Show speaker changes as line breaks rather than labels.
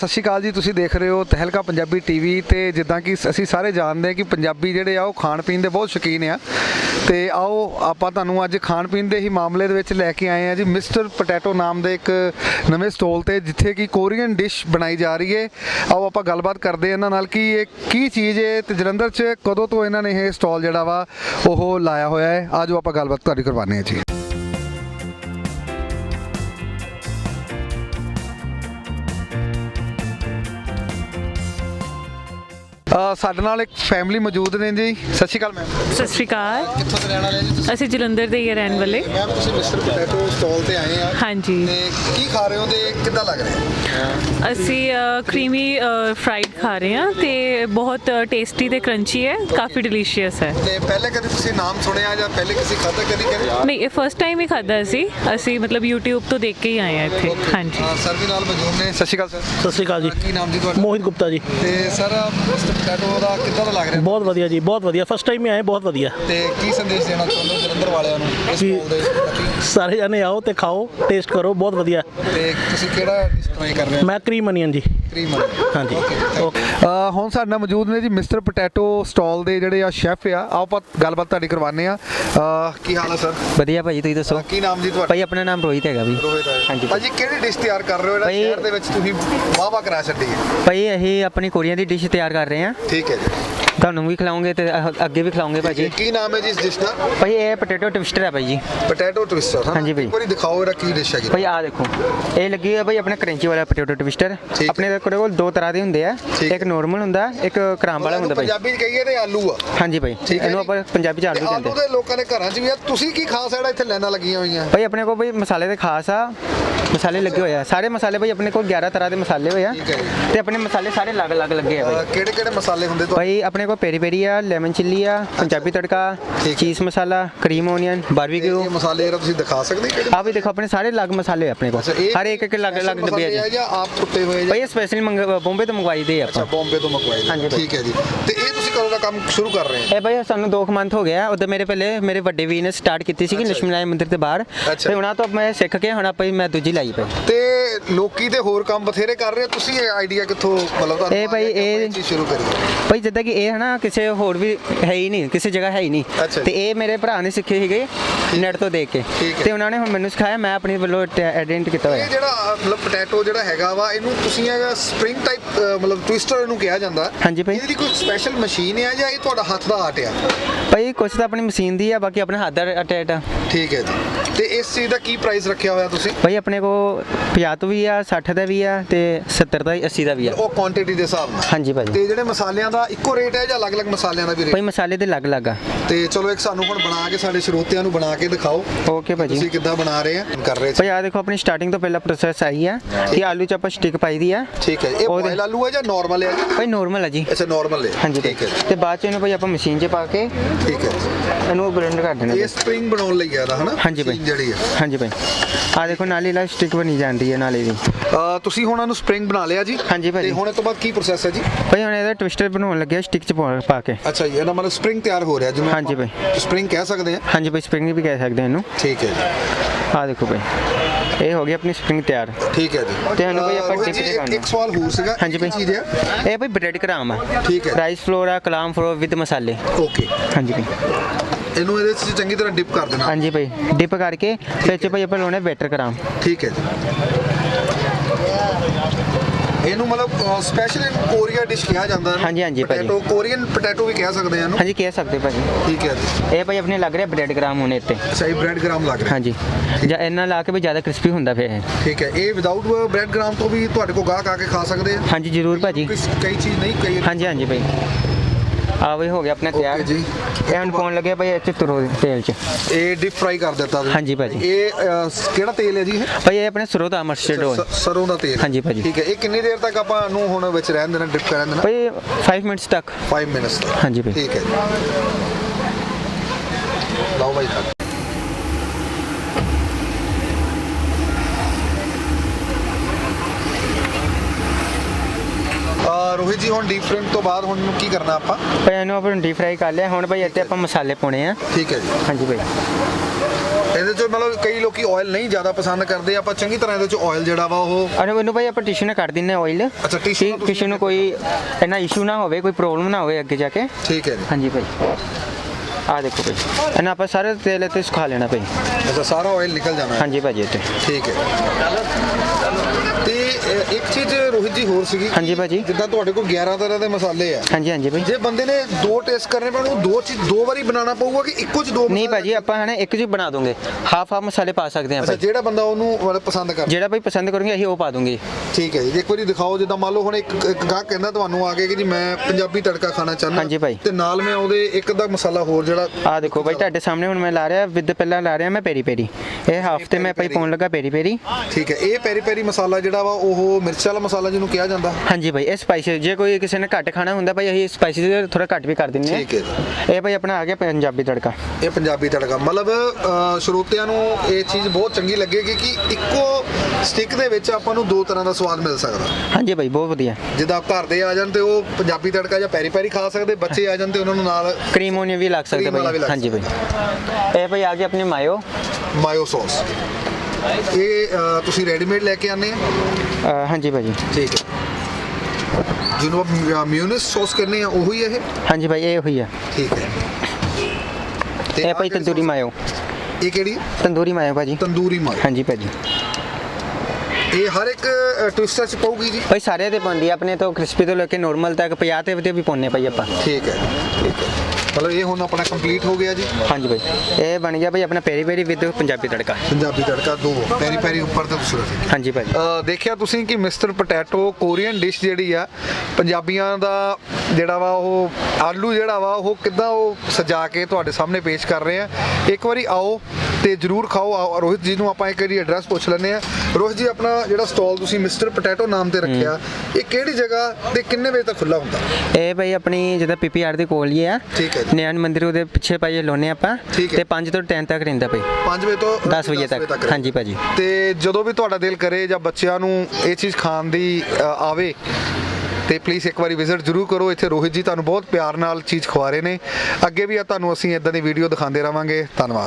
ਸਤਿ ਸ਼੍ਰੀ ਅਕਾਲ ਜੀ, ਤੁਸੀਂ ਦੇਖ ਰਹੇ ਹੋ ਤਹਿਲਕਾ ਪੰਜਾਬੀ ਟੀਵੀ ਤੇ ਜਿੱਦਾਂ ਕਿ ਅਸੀਂ ਸਾਰੇ ਜਾਣਦੇ ਹਾਂ ਕਿ ਪੰਜਾਬੀ ਜਿਹੜੇ ਆ ਉਹ ਖਾਣ ਪੀਣ ਦੇ ਬਹੁਤ ਸ਼ੌਕੀਨ ਆ। ਤੇ ਆਓ, ਆਪਾਂ ਤੁਹਾਨੂੰ ਅੱਜ ਖਾਣ ਪੀਣ ਦੇ ਹੀ ਮਾਮਲੇ ਦੇ ਵਿੱਚ ਲੈ ਕੇ ਆਏ ਆ ਜੀ। ਮਿਸਟਰ ਪੋਟੈਟੋ ਨਾਮ ਦੇ ਇੱਕ ਨਵੇਂ ਸਟੋਲ ਤੇ, ਜਿੱਥੇ ਕਿ ਕੋਰੀਅਨ ਡਿਸ਼ ਬਣਾਈ ਜਾ ਰਹੀ ਹੈ। ਆਓ, ਆਪਾਂ ਗੱਲਬਾਤ ਕਰਦੇ ਇਹਨਾਂ ਨਾਲ ਕਿ ਇਹ ਕੀ ਚੀਜ਼ ਹੈ ਤੇ ਜਲੰਧਰ 'ਚ ਕਦੋਂ ਤੋਂ ਇਹਨਾਂ ਨੇ ਇਹ ਸਟਾਲ ਜਿਹੜਾ ਵਾ, ਉਹ ਲਾਇਆ ਹੋਇਆ ਹੈ। ਆਜੋ ਆਪਾਂ ਗੱਲਬਾਤ ਤੁਹਾਡੀ ਕਰਵਾਉਂਦੇ ਹਾਂ ਜੀ। ਅ, ਸਾਡੇ ਨਾਲ ਇੱਕ ਫੈਮਿਲੀ ਮੌਜੂਦ ਨੇ ਜੀ। ਸਤਿ ਸ਼੍ਰੀ ਅਕਾਲ ਮੈਮ
ਸਤਿ ਸ਼੍ਰੀ ਅਕਾਲ।
ਕਿੱਥੋਂ ਦੇ ਰਹਿਣ ਵਾਲੇ ਜੀ ਤੁਸੀਂ?
ਅਸੀਂ ਜਲੰਧਰ ਦੇ ਹੀ ਰਹਿਣ ਵਾਲੇ।
ਮੈਮ ਤੁਸੀਂ ਮਿਸਟਰ ਪੋਟੈਟੋ ਸਟਾਲ ਤੇ ਆਏ ਆ।
ਹਾਂਜੀ।
ਤੇ ਕੀ ਖਾ ਰਹੇ ਹੋ ਤੇ ਕਿੱਦਾਂ ਲੱਗ ਰਿਹਾ?
ਅਸੀਂ ਕਰੀਮੀ ਫਰਾਈਡ ਖਾ ਰਹੇ ਹਾਂ ਤੇ ਬਹੁਤ ਟੇਸਟੀ ਤੇ ਕਰੰਚੀ ਹੈ ਕਾਫੀ ਡਿਲੀਸ਼ੀਅਸ ਹੈ।
ਤੇ ਪਹਿਲੇ ਕਦੇ ਤੁਸੀਂ ਨਾਮ ਸੁਣਿਆ ਜਾਂ ਪਹਿਲੇ ਕਿਸੇ ਖਾਧਾ ਕਦੀ ਕਦੇ?
ਨਹੀਂ ਇਹ ਫਸਟ ਟਾਈਮ ਹੀ ਖਾਦਾ ਅਸੀਂ। ਅਸੀਂ ਮਤਲਬ YouTube ਤੋਂ ਦੇਖ ਕੇ ਹੀ ਆਏ ਹਾਂ ਇੱਥੇ। ਹਾਂਜੀ।
ਸਰ ਵੀ ਨਾਲ ਮੌਜੂਦ ਨੇ। ਸਤਿ ਸ਼੍ਰੀ ਅਕਾਲ ਸਰ
ਸਤਿ ਸ਼੍ਰੀ ਅਕਾਲ ਜੀ।
ਕੀ ਨਾਮ ਜੀ ਤੁਹਾਡਾ?
ਮੋਹਿਤ ਗੁਪਤਾ ਜੀ।
ਤੇ ਸਰ ਮਿਸਟਰ ਪੋਟੈਟੋ ਦਾ ਕਿੱਦਾਂ ਦਾ ਲੱਗ ਰਿਹਾ?
ਬਹੁਤ ਵਧੀਆ ਜੀ ਬਹੁਤ ਵਧੀਆ। ਫਸਟ ਟਾਈਮ ਹੀ ਆਏ ਬਹੁਤ ਵਧੀਆ।
ਤੇ ਕੀ ਸੰਦੇਸ਼ ਦੇਣਾ ਚਾਹੁੰਦੇ ਹੋ ਜਲੰਧਰ ਵਾਲਿਆਂ ਨੂੰ ਇਸ
ਜੀ।
ਸਟਾਲ ਦੇ ਪ੍ਰਤੀ?
ਸਾਰੇ ਜਾਣੇ ਆਓ ਤੇ ਖਾਓ ਟੇਸਟ ਕਰੋ ਬਹੁਤ ਵਧੀਆ।
ਤੇ ਤੁਸੀਂ ਕਿਹੜਾ ਡਿਸ਼ ਟਰਾਈ ਕਰ ਰਹੇ ਹੋ?
ਮੈਂ ਕਰੀਮ ਅਨੀਅਨ ਜੀ। ਹਾਂਜੀ। ਓਕੇ
ਅ, ਹੁਣ ਸਾਡੇ ਨਾਲ ਮੌਜੂਦ ਨੇ ਜੀ ਮਿਸਟਰ ਪੋਟੈਟੋ ਸਟਾਲ ਦੇ ਜਿਹੜੇ ਆ ਸ਼ੈਫ ਆ ਆਓ ਆਪਾਂ ਗੱਲਬਾਤ ਤੁਹਾਡੀ ਕਰਵਾਉਂਦੇ ਆ ਅ, ਕੀ ਹਾਲ ਹੈ ਸਰ?
ਵਧੀਆ ਭਾਜੀ ਤੁਸੀਂ ਦੱਸੋ?
ਕੀ ਨਾਮ ਜੀ ਤੁਹਾਡਾ?
ਭਾਈ ਆਪਣਾ ਨਾਮ ਰੋਹਿਤ ਹੈਗਾ ਵੀ।
ਰੋਹਿਤ ਹੈ।
ਹਾਂਜੀ।
ਭਾਜੀ ਕਿਹੜੀ ਡਿਸ਼ ਤਿਆਰ ਕਰ ਰਹੇ ਹੋ? ਜਿਹੜਾ
ਭਾਈ-
ਸ਼ਹਿਰ ਦੇ ਵਿੱਚ ਤੁਸੀਂ ਵਾਹ ਵਾਹ ਕਰਾ ਛੱਡੀ ਹੈ।
ਭਾਈ ਅਸੀਂ ਆਪਣੀ ਕੋਰੀਆ ਦੀ ਡਿਸ਼ ਤਿਆਰ ਕਰ ਰਹੇ ਹਾਂ।
ਠੀਕ ਹੈ ਜੀ।
ਤੁਹਾਨੂੰ ਵੀ ਖਿਲਾਉਂਗੇ ਤੇ ਅਹ ਅੱਗੇ ਵੀ ਖਿਲਾਉਂਗੇ ਭਾਜੀ।
ਕੀ ਨਾਮ ਹੈ ਜੀ ਇਸ ਡਿਸ਼ ਦਾ?
ਭਾਈ ਇਹ ਪੋਟੇਟੋ ਟਵਿਸਟਰ ਹੈ ਭਾਈ। ਜੀ
ਪੋਟੈਟੋ ਟਵਿਸਟਰ
ਹਾਂਜੀ ਭਾਈ।
ਇੱਕ ਵਾਰੀ ਦਿਖਾਓ ਇਹਦਾ ਕੀ ਡਿਸ਼ ਹੈਗੀ।
ਭਾਈ ਆ ਦੇਖੋ। ਇਹ ਲੱਗੀ ਹੈ ਭਾਈ ਆਪਣੇ ਕਰੰਚੀ ਵਾਲਾ ਪੋਟੇਟੋ ਟਵਿਸਟਰ
ਹੈ।
ਆਪਣੇ ਕੋਲ ਦੋ ਤਰ੍ਹਾਂ ਦੇ ਹੁੰਦੇ ਆ।
ਠੀਕ
ਇੱਕ ਨਾਰਮਲ ਹੁੰਦਾ ਇੱਕ ਕਰਾਮ ਵਾਲਾ ਹੁੰਦਾ ਭਾਈ।
ਪੰਜਾਬੀ ਚ ਕਹੀਏ ਤੇ ਆਲੂ ਆ।
ਹਾਂਜੀ ਭਾਈ।
ਠੀਕ ਹੈ
ਇਹਨੂੰ
ਜੀ।
ਆਪਾਂ ਪੰਜਾਬੀ ਚ ਆਲੂ ਕਹਿੰਦੇ
ਆਲੂ ਦੇ ਲੋਕਾਂ ਦੇ ਘਰਾਂ 'ਚ ਵੀ ਆ। ਤੁਸੀਂ ਕੀ ਖਾਸ ਜਿਹੜਾ ਇੱਥੇ ਲੈਣਾ ਲੱਗੀਆਂ ਹੋਈਆਂ?
ਭਾਈ ਆਪਣੇ ਕੋਲ ਭਾਈ ਮਸਾਲੇ ਦੇ ਖਾਸ ਆ। ਮਸਾਲੇ ਲੱਗੇ ਹੋਏ ਆ। ਸਾਰੇ ਮਸਾਲੇ ਭਾਈ ਆਪਣੇ ਕੋਲ 11 ਤਰ੍ਹਾਂ ਦੇ ਮਸਾਲੇ ਹੋਏ ਆ।
ਠੀਕ ਹੈ ਜੀ।
ਤੇ ਆਪਣੇ ਮਸਾਲੇ ਸਾਰੇ ਅਲੱਗ-ਅਲੱਗ ਲੱਗੇ ਆ ਭਾਈ
ਕਿਹੜੇ ਕਿਹੜੇ ਮਸਾਲੇ ਹੁੰਦੇ ਤੁਹਾਡੇ
ਭਾਈ ਆਪਣੇ ਕੋਲ ਪੇਰੀ ਪੇਰੀ ਆ ਲੈਮਨ ਚਿੱਲੀ ਆ ਪੰਜਾਬੀ ਤੜਕਾ
ਠੀਕ।
ਚੀਜ਼ ਮਸਾਲਾ ਕਰੀਮ ਓਨੀਅਨ ਬਾਰਬੀਕਿਊ
ਇਹ ਮਸਾਲੇ ਜਿਹੜਾ ਤੁਸੀਂ ਦਿਖਾ ਸਕਦੇ ਹੋ ਕਿਹੜੇ?
ਆ ਵੀ ਦੇਖੋ ਆਪਣੇ ਸਾਰੇ ਅਲੱਗ ਮਸਾਲੇ ਆ ਆਪਣੇ ਕੋਲ।
ਇਹ
ਹਰ ਇੱਕ ਇੱਕ ਅਲੱਗ ਅਲੱਗ ਡੱਬੇ ਆ
ਮਸਾਲੇ
ਜੀ
ਜਾਂ ਆਪ ਕੁੱਟੇ ਹੋਏ ਜਾਂ
ਭਾਈ ਇਹ ਸਪੈਸ਼ਲ ਮੰਗ ਬੰਬੇ ਤੋਂ ਮੰਗਵਾਈ ਦੇ ਆ
ਅੱਛਾ
ਆਪਾਂ
ਬੰਬੇ ਤੋਂ ਮੰਗਵਾਏ
ਹਾਂਜੀ
ਨੇ।
ਭਾਈ।
ਠੀਕ ਹੈ ਜੀ। ਤੇ ਇਹ ਕੰਮ ਸ਼ੁਰੂ ਕਰ ਰਹੇ ਹੋ
ਇਹ ਭਾਈ ਸਾਨੂੰ 2 ਮੰਥ ਹੋ ਗਿਆ ਉਧਰ ਮੇਰੇ ਪਹਿਲੇ ਮੇਰੇ ਵੱਡੇ ਵੀਰ ਨੇ ਸਟਾਰਟ ਕੀਤੀ
ਅੱਛਾ ਜੀ।
ਲక్ష్ਮੀ ਨਾਰਾਇਣ ਮੰਦਿਰ ਦੇ ਬਾਹਰ। ਤੇ ਉਹਨਾਂ ਤੋਂ ਮੈਂ ਸਿੱਖ ਕੇ ਹੁਣ ਆਪਾਂ ਮੈਂ ਦੂਜੀ ਲਾਈ ਭਾਈ
ਤੇ ਲੋਕੀ ਤੇ ਹੋਰ ਕੰਮ ਬਥੇਰੇ ਕਰ ਰਹੇ ਤੁਸੀਂ ਇਹ ਆਈਡੀਆ ਕਿੱਥੋਂ ਮਤਲਬ ਤੁਹਾਨੂੰ
ਇਹ ਭਾਈ ਇਹ-
ਸ਼ੁਰੂ ਕਰੀਏ?
ਭਾਈ ਜਿੱਦਾਂ ਕਿ ਇਹ ਹਨਾ ਕਿਸੇ ਹੋਰ ਵੀ ਹੈ ਹੀ ਨਹੀਂ ਕਿਸੇ ਜਗ੍ਹਾ ਹੈ ਹੀ ਨਹੀਂ। ਤੇ ਇਹ ਮੇਰੇ ਭਰਾ ਨੇ ਸਿੱਖੇ ਸੀਗੇ ਨੈਟ ਤੋਂ ਦੇਖ ਕੇ।
ਹੈ।
ਤੇ ਉਹਨਾਂ ਨੇ ਹੁਣ ਮੈਨੂੰ ਸਿਖਾਇਆ ਮੈਂ ਆਪਣੀ ਵੱਲੋਂ ਐਡੈਂਟ ਕੀਤਾ ਹੋਇਆ।
ਇਹ ਜਿਹੜਾ ਮਤਲਬ ਪੋਟੈਟੋ ਜਿਹੜਾ ਹੈਗਾ ਵਾ ਇਹਨੂੰ ਤੁਸੀਂ ਇਹ ਸਪ੍ਰਿੰਗ ਟਾਈਪ ਮਤਲਬ ਟਵਿਸਟਰ ਇਹਨੂੰ ਕਿਹਾ ਜਾਂਦਾ।
ਹਾਂਜੀ ਭਾਈ।
ਇਹਦੀ ਕੋਈ ਸਪੈਸ਼ਲ ਮਸ਼ੀਨ ਹੈ ਜਾਂ ਇਹ ਤੁਹਾਡਾ ਹੱਥ ਦਾ ਆਰਟ ਆ?
ਭਾਈ ਕੁਛ ਤਾਂ ਆਪਣੀ ਮਸ਼ੀਨ ਦੀ ਆ ਬਾਕੀ ਆਪਣਾ ਹੱਥ ਦਾ ਅਟੈਟ ਆ।
ਠੀਕ ਹੈ ਜੀ। ਤੇ ਇਸ ਚੀਜ਼ ਦਾ ਕੀ ਪ੍ਰਾਈਸ ਰੱਖਿਆ ਹੋਇਆ ਤੁਸੀਂ?
ਭਾਈ ਆਪਣੇ ਕੋ 50 ਤੋਂ ਵੀ ਆ 60 ਦਾ ਵੀ ਆ ਤੇ 70 ਦਾ 80 ਦਾ ਵੀ ਆ।
ਉਹ ਕੁਆਂਟੀਟੀ ਦੇ ਹਿਸਾਬ ਨਾਲ।
ਹਾਂਜੀ ਭਾਜੀ।
ਤੇ ਜਿਹੜੇ ਮਸਾਲਿਆਂ ਦਾ ਇੱਕੋ ਰੇਟ ਹੈ ਜਾਂ ਅਲੱਗ-ਅਲੱਗ ਮਸਾਲਿਆਂ ਦਾ ਵੀ ਰੇਟ
ਭਾਈ ਮਸਾਲੇ ਦੇ ਅਲੱਗ ਅਲੱਗ ਆ।
ਤੇ ਚਲੋ ਇੱਕ ਸਾਨੂੰ ਹੁਣ ਬਣਾ ਕੇ ਸਾਡੇ ਸਰੋਤਿਆਂ ਨੂੰ ਬਣਾ ਕੇ ਦਿਖਾਓ।
ਓਕੇ ਭਾਜੀ।
ਤੁਸੀਂ ਕਿੱਦਾਂ ਬਣਾ ਰਹੇ ਆ? ਕਰ ਰਹੇ ਸੀ
ਭਾਈ ਆ ਦੇਖੋ ਆਪਣੀ ਸਟਾਰਟਿੰਗ ਤੋਂ ਪਹਿਲਾ ਪ੍ਰੋਸੈਸ ਆਈ ਆ ਕਿ ਆਲੂ ਚ ਆਪਾਂ ਸਟਿਕ ਪਾਈ ਦੀ ਆ।
ਠੀਕ ਹੈ। ਇਹ
ਉਹਦੇ-
ਬੋਇਲ ਆਲੂ ਹੈ ਜਾਂ ਨਾਰਮਲ ਹੈ
ਭਾਈ ਨੋਰਮਲ ਆ ਜੀ।
ਅੱਛਾ ਨਾਰਮਲ ਹੈ
ਹਾਂਜੀ
ਠੀਕ ਹੈ
ਤੇ ਬਾਅਦ ਚ ਇਹਨੂੰ ਭਾਈ ਆਪਾਂ ਮਸ਼ੀਨ 'ਚ ਪਾ ਕੇ
ਠੀਕ ਹੈ
ਇਹਨੂੰ ਬਲੈਂਡ ਕਰ ਦੇਣਾ
ਇਹ
ਜੀ।
ਸਪ੍ਰਿੰਗ ਬਣਾਉਣ ਲਈ ਆ ਦਾ ਹਨਾ?
ਹਾਂਜੀ ਭਾਈ।
ਜਿਹੜੀ ਹੈ
ਹਾਂਜੀ ਭਾਈ। ਆ ਦੇਖੋ ਨਾਲੇ ਨਾਲ ਸਟਿਕ ਬਣੀ ਜਾਂਦੀ ਹੈ ਨਾਲੇ ਦੀ।
ਤੁਸੀਂ ਹੁਣ ਇਹਨੂੰ ਸਪ੍ਰਿੰਗ ਬਣਾ ਲਿਆ ਜੀ?
ਹਾਂਜੀ ਭਾਜੀ।
ਤੇ ਹੁਣ ਇਹ ਤੋਂ ਬਾਅਦ ਕੀ ਪ੍ਰੋਸੈਸ ਹੈ ਜੀ?
ਭਾਈ ਹੁਣ ਇਹਦਾ ਟਵਿਸਟਰ ਬਣਾਉਣ ਲੱਗਿਆ ਸਟਿਕ 'ਚ ਪਾ ਪਾ ਕੇ।
ਅੱਛਾ ਜੀ ਇਹਦਾ ਮਤਲਬ ਸਪ੍ਰਿੰਗ ਤਿਆਰ ਹੋ ਰਿਹਾ ਜਿਵੇਂ
ਹਾਂਜੀ
ਸਪ੍ਰਿੰਗ ਕਹਿ ਸਕਦੇ ਹਾਂ?
ਹਾਂਜੀ ਭਾਈ ਸਪਰਿੰਗ ਵੀ ਕਹਿ ਸਕਦੇ ਹਾਂ ਇਹਨੂੰ।
ਠੀਕ ਹੈ ਜੀ।
ਆ ਦੇਖੋ ਭਾਈ। ਇਹ ਹੋ ਗਈ ਆਪਣੀ ਸਪਰਿੰਗ ਤਿਆਰ।
ਠੀਕ ਹੈ ਜੀ।
ਤੇ ਇਹਨੂੰ ਭਾਈ ਆਪਾਂ
ਜੀ,
ਤੇ
ਇੱਕ-
ਕਰਨਾ।
ਇੱਕ ਸਵਾਲ ਹੋਰ ਸੀਗਾ।
ਹਾਂਜੀ ਭਾਈ।
ਚੀਜ਼ ਹੈ?
ਇਹ ਭਾਈ ਬ੍ਰੈਡ ਕਰਾਮ ਆ।
ਠੀਕ ਹੈ।
ਰਾਈਸ ਫਲੋਰ ਆ ਕਲਾਮ ਫਲੋਰ ਵਿਦ ਮਸਾਲੇ।
ਓਕੇ
ਹਾਂਜੀ ਭਾਈ।
ਇਹਨੂੰ ਇਹਦੇ ਵਿੱਚ ਚੰਗੀ ਤਰ੍ਹਾਂ ਡਿਪ ਕਰ ਦੇਣਾ।
ਹਾਂਜੀ ਭਾਈ। ਡਿਪ ਕਰਕੇ ਫਿਰ ਚ ਭਾਈ ਆਪਾਂ ਲਾਉਣੇ ਬੈਟਰ ਕਰਾਮ।
ਠੀਕ ਹੈ ਜੀ। ਇਹਨੂੰ ਮਤਲਬ ਸਪੈਸ਼ਲ ਕੋਰੀਆ ਡਿਸ਼ ਕਿਹਾ ਜਾਂਦਾ ਹੈ
ਹਾਂਜੀ, ਹਾਂਜੀ ਭਾਜੀ।
ਪੋਟੈਟੋ ਕੋਰੀਅਨ ਪੋਟੈਟੋ ਵੀ ਕਹਿ ਸਕਦੇ ਆ ਇਹਨੂੰ।
ਹਾਂਜੀ ਕਹਿ ਸਕਦੇ ਭਾਜੀ।
ਠੀਕ ਹੈ ਜੀ।
ਇਹ ਭਾਈ ਆਪਣੇ ਲੱਗ ਰਿਹਾ ਬ੍ਰੈਡ ਕਰਾਮ ਹੋਣੇ ਇੱਥੇ।
ਇਹ ਬ੍ਰੈਡ ਗ੍ਰਾਮ ਲੱਗ ਰਿਹਾ।
ਹਾਂਜੀ। ਜਾਂ ਇਹਨਾਂ ਲਾ ਕੇ ਵੀ ਜ਼ਿਆਦਾ ਕ੍ਰਿਸਪੀ ਹੁੰਦਾ ਫਿਰ ਇਹ।
ਠੀਕ ਹੈ ਇਹ ਵਿਦਆਊਟ ਬ੍ਰੈਡ ਗ੍ਰਾਮ ਤੋਂ ਵੀ ਤੁਹਾਡੇ ਕੋਲ ਗਾਹਕ ਆ ਕੇ ਖਾ ਸਕਦੇ ਆ।
ਹਾਂਜੀ ਜ਼ਰੂਰ ਭਾਜੀ।
ਕਿਸ- ਕਈ ਚੀਜ਼ ਨਹੀਂ ਕਈ
ਹਾਂਜੀ ਹਾਂਜੀ ਭਾਈ। ਆ ਵੀ ਹੋ ਗਿਆ ਆਪਣਾ ਤਿਆਰ।
ਜੀ।
ਹੁਣ ਪਾਉਣ ਲੱਗੇ ਭਾਈ ਚ ਤੁਰੋ ਤੇਲ ਚ।
ਇਹ ਡੀਪ ਫਰਾਈ ਕਰ ਦਿੱਤਾ ਤੁਸੀਂ।
ਹਾਂਜੀ ਭਾਜੀ।
ਇਹ ਅ, ਕਿਹੜਾ ਤੇਲ ਹੈ ਜੀ ਇਹ?
ਭਾਈ ਇਹ ਆਪਣੇ ਸਰੋਂ ਦਾ ਮਸਟਰਡ ਹੋਏ
ਸ- ਸਰੋਂ ਦਾ ਤੇਲ।
ਹਾਂਜੀ ਭਾਜੀ।
ਠੀਕ ਹੈ ਇਹ ਕਿੰਨੀ ਦੇਰ ਤੱਕ ਆਪਾਂ ਨੂੰ ਹੁਣ ਵਿੱਚ ਰਹਿਣ ਦੇਣਾ ਡਿਪ ਕਰਨ ਦੇਣਾ?
ਭਾਈ 5 ਮਿੰਟਸ ਤੱਕ।
5 ਮਿੰਟਸ ਤੱਕ।
ਹਾਂਜੀ ਭਾਈ।
ਠੀਕ ਹੈ। ਜੀ ਲਓ ਭਾਈ। ਖਾ ਅ, ਰੋਹਿਤ ਜੀ ਹੁਣ ਡੀਪ ਫਰਾਈਂਗ ਤੋਂ ਬਾਅਦ ਹੁਣ ਕੀ ਕਰਨਾ ਆਪਾਂ?
ਭਾਈ ਇਹਨੂੰ ਆਪਾਂ ਡੀਪ ਫਰਾਈ ਕਰ ਲਿਆ। ਹੁਣ ਭਾਈ ਇੱਥੇ ਆਪਾਂ ਮਸਾਲੇ ਪਾਉਣੇ ਆ।
ਠੀਕ ਹੈ ਜੀ।
ਹਾਂਜੀ ਭਾਈ।
ਇਹਦੇ ਚ ਮਤਲਬ ਕਈ ਲੋਕੀ ਆਇਲ ਨਹੀਂ ਜ਼ਿਆਦਾ ਪਸੰਦ ਕਰਦੇ। ਆਪਾਂ ਚੰਗੀ ਤਰ੍ਹਾਂ ਇਹਦੇ ਚ ਆਇਲ ਜਿਹੜਾ ਵਾ ਉਹ
ਅਰੇ ਇਹਨੂੰ ਭਾਈ ਆਪਾਂ ਟਿਸ਼ੂ ਨਾਲ ਕੱਢ ਦਿੰਨੇ ਆਇਲ
ਅੱਛਾ, tissue ਨਾਲ ਤੁਸੀਂ
ਕਿਸੇ ਨੂੰ ਕੋਈ ਇੰਨਾ ਇਸ਼ੂ ਨਾ ਹੋਵੇ ਕੋਈ ਪ੍ਰੋਬਲਮ ਨਾ ਹੋਵੇ ਅੱਗੇ ਜਾ ਕੇ।
ਠੀਕ ਹੈ ਜੀ।
ਹਾਂਜੀ ਭਾਈ। ਆ ਦੇਖੋ ਭਾਈ। ਇਹਨਾਂ ਆਪਾਂ ਸਾਰੇ ਤੇਲ ਇੱਥੇ ਸੁਖਾ ਲੈਣਾ ਭਾਈ।
ਅੱਛਾ ਸਾਰਾ ਆਇਲ ਨਿਕਲ ਜਾਣਾ ਹੈ।
ਹਾਂਜੀ ਭਾਜੀ ਇੱਥੇ।
ਠੀਕ ਹੈ। ਇੱਕ ਚੀਜ਼ ਰੋਹਿਤ ਜੀ ਹੋਰ ਸੀਗੀ।
ਹਾਂਜੀ ਭਾਜੀ।
ਜਿੱਦਾਂ ਤੁਹਾਡੇ ਕੋਲ 11 ਤਰ੍ਹਾਂ ਦੇ ਮਸਾਲੇ ਆ।
ਹਾਂਜੀ ਹਾਂਜੀ ਭਾਈ
ਜੇ ਬੰਦੇ ਨੇ ਦੋ ਟੇਸਟ ਕਰਨੇ ਪੈਣ ਉਹ ਦੋ ਚੀਜ਼ ਦੋ ਵਾਰੀ ਬਣਾਉਣਾ ਪਊਗਾ ਕਿ ਇੱਕੋ ਚ ਦੋ
ਨਹੀਂ? ਭਾਜੀ ਆਪਾਂ ਹਨਾ ਇੱਕ ਜੀ ਬਣਾ ਦੋਗੇ। ਹਾਫ ਹਾਫ ਮਸਾਲੇ ਪਾ ਸਕਦੇ ਹਾਂ
ਅੱਛਾ ਜਿਹੜਾ ਬੰਦਾ ਉਹਨੂੰ ਮਤਲਬ ਪਸੰਦ ਕਰਦਾ
ਜਿਹੜਾ ਭਾਈ ਪਸੰਦ ਕਰੋਗੇ ਅਸੀਂ ਉਹ ਪਾ ਦੂੰਗੇ।
ਠੀਕ ਹੈ ਜੀ। ਇੱਕ ਵਾਰੀ ਦਿਖਾਓ ਜਿੱਦਾਂ ਮੰਨ ਲਓ ਹੁਣ ਇੱਕ ਇੱਕ ਗਾਹਕ ਕਹਿੰਦਾ ਤੁਹਾਨੂੰ ਆ ਕੇ ਕਿ ਜੀ ਮੈਂ ਪੰਜਾਬੀ ਤੜਕਾ ਖਾਣਾ ਚਾਹੁੰਦਾ।
ਹਾਂਜੀ ਭਾਈ।
ਤੇ ਨਾਲ ਮੈਂ ਉਹਦੇ ਇੱਕ ਦਾ ਮਸਾਲਾ ਹੋਰ ਜਿਹੜਾ
ਆ ਦੇਖੋ ਭਾਈ ਤੁਹਾਡੇ ਸਾਹਮਣੇ ਹੁਣ ਮੈਂ ਲਾ ਰਿਹਾ ਵਿਦ ਪਹਿਲਾਂ ਲਾ ਰਿਹਾ ਮੈਂ ਪੇਰੀ ਪੇਰੀ ਇਹ ਹਾਫ ਤੇ ਮੈਂ ਭਾਈ ਪਾਉਣ ਲੱਗਾ ਪੇਰੀ ਪੇਰੀ।
ਠੀਕ ਹੈ ਇਹ ਪੈਰੀ ਪੈਰੀ ਮਸਾਲਾ ਜਿਹੜਾ ਵਾ ਉਹ ਮਿਰਚ ਵਾਲਾ ਮਸਾਲਾ ਜਿਹਨੂੰ ਕਿਹਾ ਜਾਂਦਾ?
ਹਾਂਜੀ ਭਾਈ ਇਹ ਸਪਾਈਸੀ ਜੇ ਕੋਈ ਕਿਸੇ ਨੇ ਘੱਟ ਖਾਣਾ ਹੁੰਦਾ ਭਾਈ ਅਸੀਂ ਸਪਾਈਸੀ ਥੋੜਾ ਘੱਟ ਵੀ ਕਰ ਦਿੰਦੇ
ਠੀਕ ਹੈ
ਇਹ ਭਾਈ ਆਪਣਾ ਆ ਗਿਆ ਪੰਜਾਬੀ ਤੜਕਾ।
ਇਹ ਪੰਜਾਬੀ ਤੜਕਾ। ਮਤਲਬ ਸਰੋਤਿਆਂ ਨੂੰ ਇਹ ਚੀਜ਼ ਬਹੁਤ ਚੰਗੀ ਲੱਗੇਗੀ ਕਿ ਇੱਕੋ ਸਟਿਕ ਦੇ ਵਿੱਚ ਆਪਾਂ ਨੂੰ ਦੋ ਤਰ੍ਹਾਂ ਦਾ ਸਵਾਦ ਮਿਲ ਸਕਦਾ।
ਹਾਂਜੀ ਭਾਈ ਬਹੁਤ ਵਧੀਆ।
ਜਿੱਦਾਂ ਘਰ ਦੇ ਆ ਜਾਣ ਤੇ ਉਹ ਪੰਜਾਬੀ ਤੜਕਾ ਜਾਂ ਪੈਰੀ ਪੈਰੀ ਖਾ ਸਕਦੇ ਬੱਚੇ ਆ ਜਾਣ ਤੇ ਉਹਨਾਂ ਨੂੰ ਨਾਲ
ਕਰੀਮ ਓਨੀਅਨ ਵੀ ਲੱਗ ਸਕਦਾ ਭਾਈ। ਹਾਂਜੀ ਭਾਈ। ਇਹ ਭਾਈ ਆ ਗਿਆ ਆਪਣੀ ਮਾਇਓ।
ਮਾਇਓ ਸੌਸ ਇਹ ਅ, ਤੁਸੀਂ ਰੈਡੀਮੇਡ ਲੈ ਕੇ ਆਨੇ ਆ?
ਅ, ਹਾਂਜੀ ਭਾਜੀ।
ਠੀਕ ਹੈ। ਜਿਹਨੂੰ ਮਿਊਨਿਸ ਸੌਸ ਕਰਨੀ ਆ ਉਹੀ ਇਹ?
ਹਾਂਜੀ ਭਾਈ ਇਹ ਹੋਈ ਆ।
ਠੀਕ ਹੈ। ਤੇ
ਇਹ
ਆਹ
ਭਾਈ
ਕਿਹੜੀ
ਤੰਦੂਰੀ
sauce?
ਮਾਇਓ।
ਇਹ ਕਿਹੜੀ?
ਤੰਦੂਰੀ ਮਾਇਓ ਭਾਜੀ।
ਤੰਦੂਰੀ ਮਾਇਓ।
ਹਾਂਜੀ ਭਾਜੀ।
ਇਹ ਹਰ ਇੱਕ ਟਵਿਸਟਰ ਚ ਪਊਗੀ ਜੀ?
ਭਾਈ ਸਾਰੇ ਤੇ ਪਾਉਂਦੀ ਆ ਆਪਣੇ ਤੋਂ ਕ੍ਰਿਸਪੀ ਤੋਂ ਲੈ ਕੇ ਨਾਰਮਲ ਤੱਕ 50 ਤੇ ਤੇ ਵੀ ਪਾਉਂਦੇ ਭਾਈ ਆਪਾਂ।
ਠੀਕ ਹੈ ਠੀਕ ਹੈ। ਮਤਲਬ ਇਹ ਹੁਣ ਆਪਣਾ ਕੰਪਲੀਟ ਹੋ ਗਿਆ ਜੀ?
ਹਾਂਜੀ ਭਾਈ ਇਹ ਬਣ ਗਿਆ ਭਾਈ ਆਪਣਾ ਪੇਰੀ ਪੇਰੀ ਵਿਦ ਪੰਜਾਬੀ ਤੜਕਾ।
ਪੰਜਾਬੀ ਤੜਕਾ ਦੋ। ਪੈਰੀ ਪੈਰੀ ਉੱਪਰ ਤੇ ਦੂਸਰਾ ਸੀ।
ਹਾਂਜੀ
ਅ, ਦੇਖਿਆ ਤੁਸੀਂ ਕਿ ਮਿਸਟਰ ਪੋਟੈਟੋ ਕੋਰੀਅਨ ਡਿਸ਼ ਜਿਹੜੀ ਆ ਪੰਜਾਬੀਆਂ ਦਾ ਜਿਹੜਾ ਵਾ ਉਹ ਆਲੂ ਜਿਹੜਾ ਵਾ ਉਹ ਕਿੱਦਾਂ ਉਹ ਸਜਾ ਕੇ ਤੁਹਾਡੇ ਸਾਹਮਣੇ ਪੇਸ਼ ਕਰ ਰਹੇ ਆ। ਇੱਕ ਵਾਰੀ ਆਓ ਤੇ ਜਰੂਰ ਖਾਓ। ਰੋਹਿਤ ਜੀ ਨੂੰ ਆਪਾਂ ਇੱਕ ਵਾਰੀ ਐਡਰੈਸ ਪੁੱਛ ਲੈਂਦੇ ਆ। ਰੋਹਿਤ ਜੀ ਆਪਣਾ ਜਿਹੜਾ ਸਟਾਲ ਤੁਸੀਂ ਮਿਸਟਰ ਪੋਟੈਟੋ ਨਾਮ ਤੇ ਰੱਖਿਆ ਇਹ ਕਿਹੜੀ ਜਗ੍ਹਾ ਤੇ ਕਿੰਨੇ ਵਜੇ ਤੱਕ ਖੁੱਲਾ ਹੁੰਦਾ?
ਇਹ ਭਾਈ ਆਪਣੀ ਜਿਹਦਾ ਪੀਪੀਆਰ ਦੇ ਕੋਲ ਹੀ ਆ।
ਠੀਕ ਹੈ ਜੀ।
ਨਿਆਨ ਮੰਦਿਰ ਉਹਦੇ ਪਿੱਛੇ ਭਾਈ ਲੋਨੇ ਆਪਾਂ
ਠੀਕ ਹੈ।
ਤੇ 5 ਤੋਂ 10 ਤੱਕ ਰਹਿੰਦਾ ਭਾਈ
5 ਵਜੇ ਤੋਂ
10 ਵਜੇ ਤੱਕ। ਹਾਂਜੀ ਭਾਜੀ।
ਤੇ ਜਦੋਂ ਵੀ ਤੁਹਾਡਾ ਦਿਲ ਕਰੇ ਜਾਂ ਬੱਚਿਆਂ ਨੂੰ ਇਹ ਚੀਜ਼ ਖਾਣ ਦੀ ਅ, ਆਵੇ ਤੇ ਪਲੀਜ਼ ਇੱਕ ਵਾਰੀ ਵਿਜ਼ਿਟ ਜ਼ਰੂਰ ਕਰੋ। ਇੱਥੇ ਰੋਹਿਤ ਜੀ ਤੁਹਾਨੂੰ ਬਹੁਤ ਪਿਆਰ ਨਾਲ ਚੀਜ਼ ਖਵਾ ਰਹੇ ਨੇ। ਅੱਗੇ ਵੀ ਆ ਤੁਹਾਨੂੰ ਅਸੀਂ ਇਦਾਂ ਦੀ ਵੀਡੀਓ ਦਿਖਾਉਂਦੇ ਰਵਾਂਗੇ। ਧੰਨਵਾਦ।